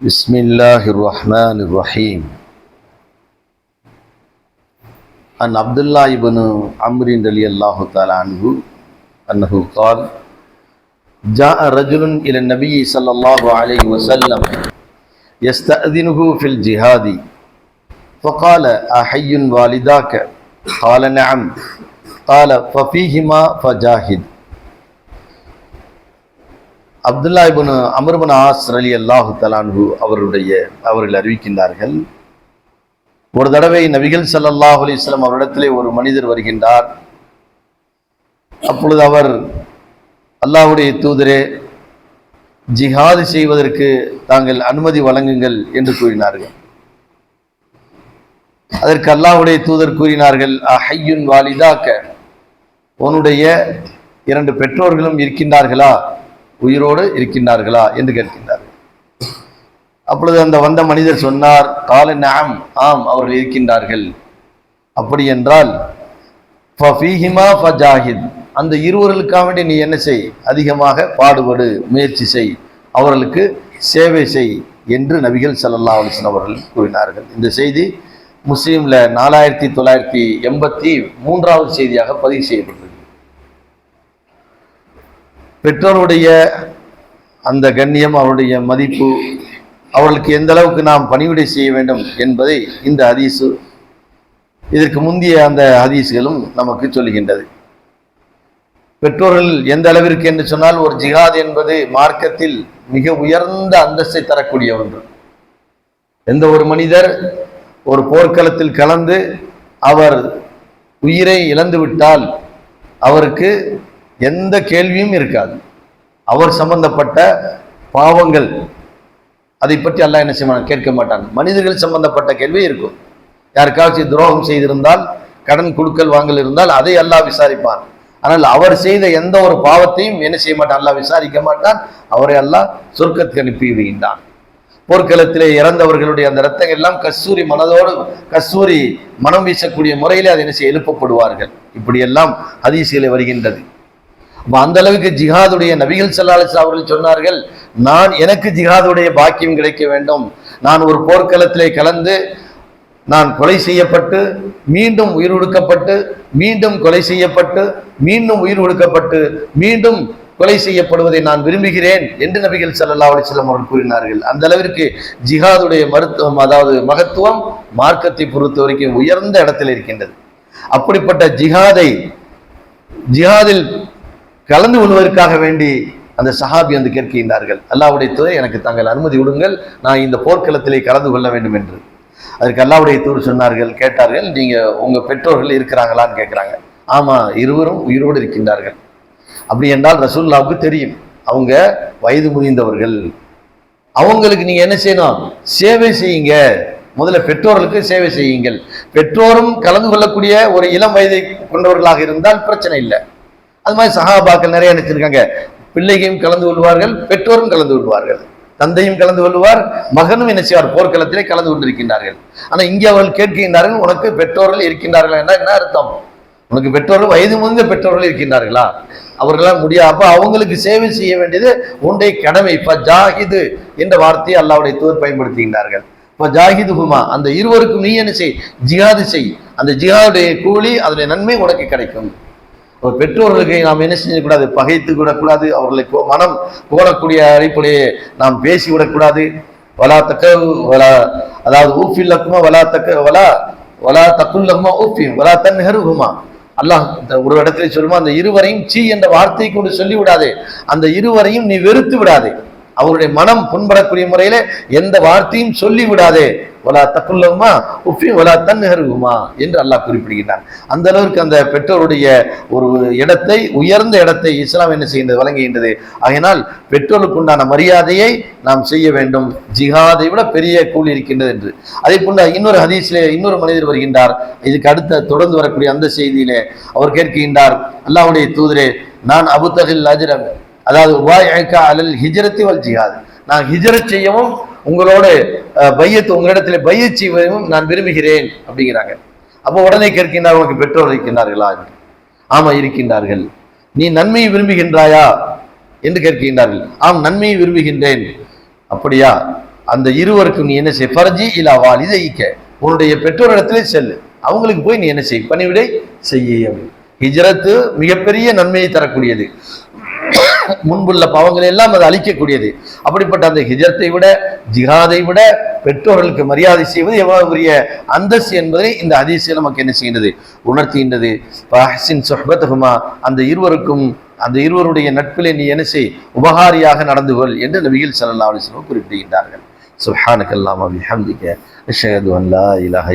بسم الله الرحمن الرحيم. عن عبد الله بن عمرو رضي الله تعالى عنه أنه قال جاء رجل إلى النبي صلى الله عليه وسلم يستأذنه في الجهاد. فقال أحي والداك؟ قال نعم. قال ففيهما فجاهد. அப்துல்லா இபுன் அமர்பன் ஆஸ் அலி அல்லாஹு தலான்ஹு அவருடைய அவர்கள் அறிவிக்கின்றார்கள். ஒரு தடவை நபிகள் சல்லாஹ் அலிஸ்லாம் அவரிடத்திலே ஒரு மனிதர் வருகின்றார். அப்பொழுது அவர் அல்லாஹுடைய தூதரே ஜிஹாது செய்வதற்கு தாங்கள் அனுமதி வழங்குங்கள் என்று கூறினார்கள். அதற்கு அல்லாஹ்வுடைய தூதர் கூறினார்கள் அஹையுன் வாலிதாக்க உன்னுடைய இரண்டு பெற்றோர்களும் இருக்கின்றார்களா? உயிரோடு இருக்கின்றார்களா என்று கேட்கின்றார். அப்பொழுது அந்த வந்த மனிதர் சொன்னார் கால நாம் ஆம் அவர்கள் இருக்கின்றார்கள். அப்படி என்றால் ஃபீஹிமா அந்த இருவர்களுக்காக வேண்டி நீ என்ன செய்? அதிகமாக பாடுபடு முயற்சி செய். அவர்களுக்கு சேவை செய் என்று நபிகள் ஸல்லல்லாஹு அலைஹி அவர்கள் கூறினார்கள். இந்த செய்தி முஸ்லீம்ல நாலாயிரத்தி தொள்ளாயிரத்தி எண்பத்தி மூன்றாவது செய்தியாக பதிவு செய்யப்பட்டது. பெற்றோருடைய அந்த கண்ணியம் அவருடைய மதிப்பு அவர்களுக்கு எந்த அளவுக்கு நாம் பணிவிடை செய்ய வேண்டும் என்பதை இந்த ஹதீஸு இதற்கு முந்தைய அந்த ஹதீஸ்களும் நமக்கு சொல்லுகின்றது. பெற்றோர்கள் எந்த அளவிற்கு என்று சொன்னால் ஒரு ஜிஹாத் என்பது மார்க்கத்தில் மிக உயர்ந்த அந்தஸ்தை தரக்கூடிய ஒன்று. எந்த ஒரு மனிதர் ஒரு போர்க்களத்தில் கலந்து அவர் உயிரை இழந்துவிட்டால் அவருக்கு எந்த கேள்வியும் இருக்காது. அவர் சம்பந்தப்பட்ட பாவங்கள் அதை பற்றி அல்லாஹ் என்ன செய்வாங்க கேட்க மாட்டாங்க மனிதர்கள் சம்பந்தப்பட்ட கேள்வி இருக்கும். யாருக்காச்சும் துரோகம் செய்திருந்தால் கடன் குழுக்கள் வாங்கல் இருந்தால் அதை அல்லாஹ் விசாரிப்பான். ஆனால் அவர் செய்த எந்த ஒரு பாவத்தையும் என்ன செய்ய மாட்டான்? அல்லாஹ் விசாரிக்க மாட்டான். அவரை அல்லாஹ் சொர்க்கத்துக்கு அனுப்பி விடுகின்றான் போர்க்களத்திலே இறந்தவர்களுடைய அந்த ரத்தங்கள் எல்லாம் கஸ்தூரி மனதோடு கஸ்தூரி மனம் வீசக்கூடிய முறையிலே அதை என்ன செய்ய எழுப்பப்படுவார்கள். இப்படியெல்லாம் ஹதீசிலே வருகின்றது. அப்போ அந்த அளவுக்கு ஜிஹாதுடைய நபிகள் சல்லாஸ் அவர்கள் சொன்னார்கள் நான் எனக்கு ஜிஹாதுடைய பாக்கியம் கிடைக்க வேண்டும். நான் ஒரு போர்க்களத்திலே கலந்து நான் கொலை செய்யப்பட்டு மீண்டும் உயிர் ஒடுக்கப்பட்டு மீண்டும் கொலை செய்யப்பட்டு மீண்டும் உயிர் ஒடுக்கப்பட்டு மீண்டும் கொலை செய்யப்படுவதை நான் விரும்புகிறேன் என்று நபிகள் சல்லா அலைஹி அவர்கள் கூறினார்கள். அந்த அளவிற்கு ஜிஹாதுடைய மருத்துவம் அதாவது மகத்துவம் மார்க்கத்தை பொறுத்த வரைக்கும் உயர்ந்த இடத்தில் இருக்கின்றது. அப்படிப்பட்ட ஜிஹாதை ஜிஹாதில் கலந்து கொள்வதற்காக வேண்டி அந்த சஹாபி வந்து கேட்கின்றார்கள் அல்லாவுடைய தூர் எனக்கு தாங்கள் அனுமதி விடுங்கள் நான் இந்த போர்க்களத்திலே கலந்து கொள்ள வேண்டும் என்று. அதற்கு அல்லாவுடைய தூர் சொன்னார்கள் கேட்டார்கள் நீங்கள் உங்கள் பெற்றோர்கள் இருக்கிறாங்களான்னு கேட்குறாங்க. ஆமாம் இருவரும் உயிரோடு இருக்கின்றார்கள். அப்படி என்றால் ரசூல்லாவுக்கு தெரியும் அவங்க வயது முடிந்தவர்கள் அவங்களுக்கு நீங்கள் என்ன செய்யணும்? சேவை செய்யுங்க. முதல்ல பெற்றோர்களுக்கு சேவை செய்யுங்கள். பெற்றோரும் கலந்து கொள்ளக்கூடிய ஒரு இளம் வயதை கொண்டவர்களாக இருந்தால் பிரச்சனை இல்லை. அது மாதிரி சகாபாக்கள் நிறைய நினைச்சிருக்காங்க. பிள்ளைகையும் கலந்து கொள்வார்கள் பெற்றோரும் கலந்து கொள்வார்கள். தந்தையும் கலந்து கொள்வார் மகனும் என்ன செய்வார்? போர்க்களத்திலே கலந்து கொண்டிருக்கின்றார்கள். ஆனால் இங்கே அவர்கள் கேட்கின்றார்கள் உனக்கு பெற்றோர்கள் இருக்கின்றார்கள்? என்ன என்ன அர்த்தம்? உனக்கு பெற்றோர்கள் வயது முதிர்ந்த பெற்றோர்கள் இருக்கின்றார்களா? அவர்களால் முடியாது அவங்களுக்கு சேவை செய்ய வேண்டியது உன்னுடைய கடமை இப்ப ஜாகிது என்ற வார்த்தையை அல்லாவுடைய தூர் பயன்படுத்துகின்றார்கள். இப்ப ஜாகிது ஹுமா அந்த இருவருக்கும் நீ என்ன செய்? ஜிஹாது செய். அந்த ஜிஹாதுடைய கூலி அதனுடைய நன்மை உனக்கு கிடைக்கும். ஒரு பெற்றோர்களுக்கு நாம் என்ன செஞ்சக்கூடாது பகைத்து விடக்கூடாது. அவர்களை மனம் கோரக்கூடிய அடிப்படையே நாம் பேசி விடக்கூடாது வலா தக்க வலா அதாவது ஊஃபில்லக்குமா வலா தக்க வலா வலா தக்குல்லகுமா ஊஃபியும் வலா தன்ஹருகுமா அல்லாஹ் இந்த ஒரு இடத்துல சொல்லுமா அந்த இருவரையும் சீ என்ற வார்த்தையை கொண்டு சொல்லி விடாதே அந்த இருவரையும் நீ வெறுத்து விடாதே. அவருடைய மனம் புண்படக்கூடிய முறையில எந்த வார்த்தையும் சொல்லி விடாதே வலா தக்குள்ளவுமா உப்பியும் வலா தன்ஹருகுமா என்று அல்லாஹ் குறிப்பிடுகிறான் அந்த அளவிற்கு அந்த பெற்றோருடைய ஒரு இடத்தை உயர்ந்த இடத்தை இஸ்லாம் என்ன செய்கின்றது வழங்குகின்றது. ஆகினால் பெற்றோருக்கு உண்டான மரியாதையை நாம் செய்ய வேண்டும். ஜிஹாதை விட பெரிய கூலி இருக்கின்றது என்று. அதே போல இன்னொரு ஹதீஸிலே இன்னொரு மனிதர் வருகின்றார். இதுக்கு அடுத்த தொடர்ந்து வரக்கூடிய அந்த செய்தியிலே அவர் கேட்கின்றார். அல்லாவுடைய தூதரே நான் அபுத்தகில் அஜ்ரம் அதாவது உபாயக்கா அலல் ஹிஜரத்தி வல் ஜிஹாத். நான் ஹிஜரத் செய்யவும் உங்களோட பையத்து உங்களிடத்தில் பைய செய்வதையும் நான் விரும்புகிறேன் அப்படிங்கிறாங்க. அப்போ உடனே கேட்கின்றார் உனக்கு பெற்றோர் இருக்கின்றார்களா? என்று. இருக்கின்றார்கள். நீ நன்மையை விரும்புகின்றாயா? என்று கேட்கின்றார்கள். ஆம் நன்மையை விரும்புகின்றேன். அப்படியா? அந்த இருவருக்கும் நீ என்ன செய்? ஃபர்ஜி இதை ஈக்க உன்னுடைய பெற்றோரிடத்திலே செல்லு. அவங்களுக்கு போய் நீ என்ன செய்? பணிவிடை செய்ய. ஹிஜரத்து மிகப்பெரிய நன்மையை தரக்கூடியது. முன்புள்ள பாவங்களை எல்லாம் அது அழிக்கக்கூடியது. அப்படிப்பட்ட அந்த ஹிஜரத்தை விட ஜிஹாதை விட பெற்றோர்களுக்கு மரியாதை செய்வது எவ்வளவு பெரிய அந்தஸ்து என்பதை இந்த அதிசயம் நமக்கு என்ன செய்கின்றது? உணர்த்துகின்றது. ஃபஹ்சின் அந்த இருவருக்கும் அந்த இருவருடைய நட்பிலே நீ என்ன செய் உபகாரியாக நடந்து கொள் என்று நபிகள் சல்லா அலிஸ்லம் குறிப்பிடுகின்றார்கள். சுப்ஹானக்கல்லாஹு வபிஹம்திக அஷ்ஹது அன் லா இலாஹா